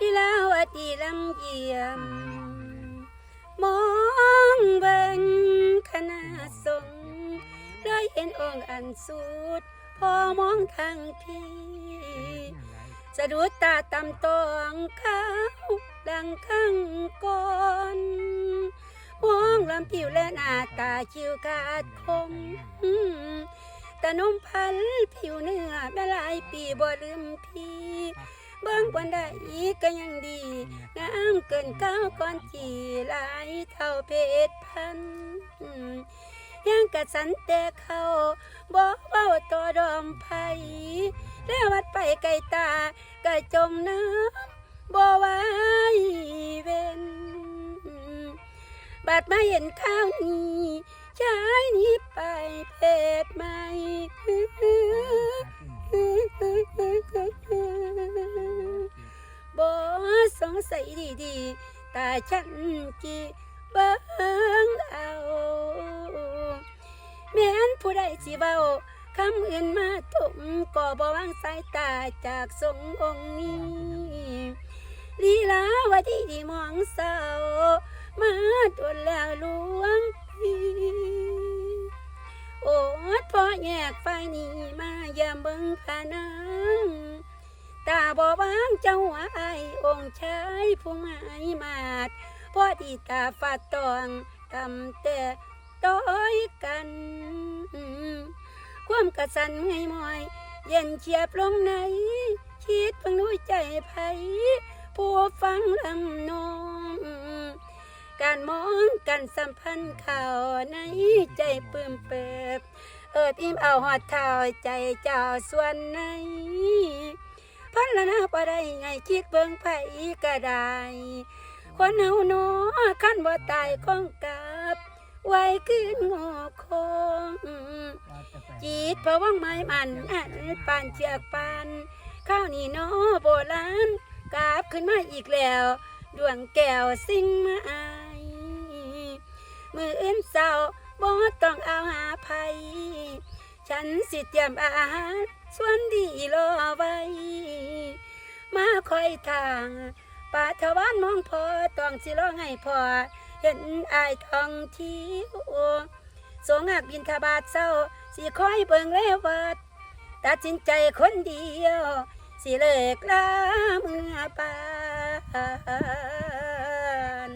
ลีลาวดีลำเยียมมองเบิ่งคณะสงได้เห็นองค์อันสุดพอมองทางพี่สะดุดตาตำตองเขาดังข้างก่อนมองลำผิวและหน้าตาคิวขาดคมตะนมพันผิวเนื้อแม่หลายปีบ่ลืมพี่ เบิ่งกวนได้อีกก็ยังดี งามเกินเก้าก่อนจีหลายเท่าเพชรพันยังกะสันแต่เขาบอกเว้าตัวดอมไผแล้ววัดไปไกลตากะจมน้ำบ่ไหวเว้นบาดมาเห็นข้าวนี้ชายนี้ไปเพ สงสัยดีตาฉันจีเบิ่งเอาแม้นผู้ใดสิเว้าคำอื่นมาถุมก็บ่วางสายตาจากทรงองค์นี้ลีลาวดีที่มองเศร้ามาตวนแล้วลวงพี่โอดพอแยกไฟนี้มายามเบิ่งผานัง บ่วางเจ้าไอายองค์ชายผู้หมายมาดพอดีตาฟาดตองกำแต่ต้อยกัน ความกระสันไงมอย เย็นเฉียบลงใน คิดเพิ่งรู้ใจไผผู้ฟังลำนองการมองกันสัมพันธ์ข่าวในใจปื้มเปิบ เอิดอิ่มเอาหอดเท้าใจเจ้าส่วนใน พันละนะบ่ได้ไงคิดเบิ่งไผก็ได้คนเฮาเนาะคันบ่ตายคงกลับ ไว้ขึ้นงอคงจีดเพราะว่างไม้มันอันปานเชือกปานข้าวนี่นาะโบราณกราบขึ้นมาอีกแล้ว ดวงแก้วสิ่งมาอายมืออื่นเศร้าบ่ต้องเอาหาภัย ฉันสิเตรียมอาหารส่วนดีรอไว้ คอยทางป่าทวานมองพอต้องสิร้องให้พอเห็นอายทองทิวสงหักบินทบาทเศร้าสิคอยเบิ่งแลวัดตัดสินใจคนเดียว สิเลิกลาเมื่อปาน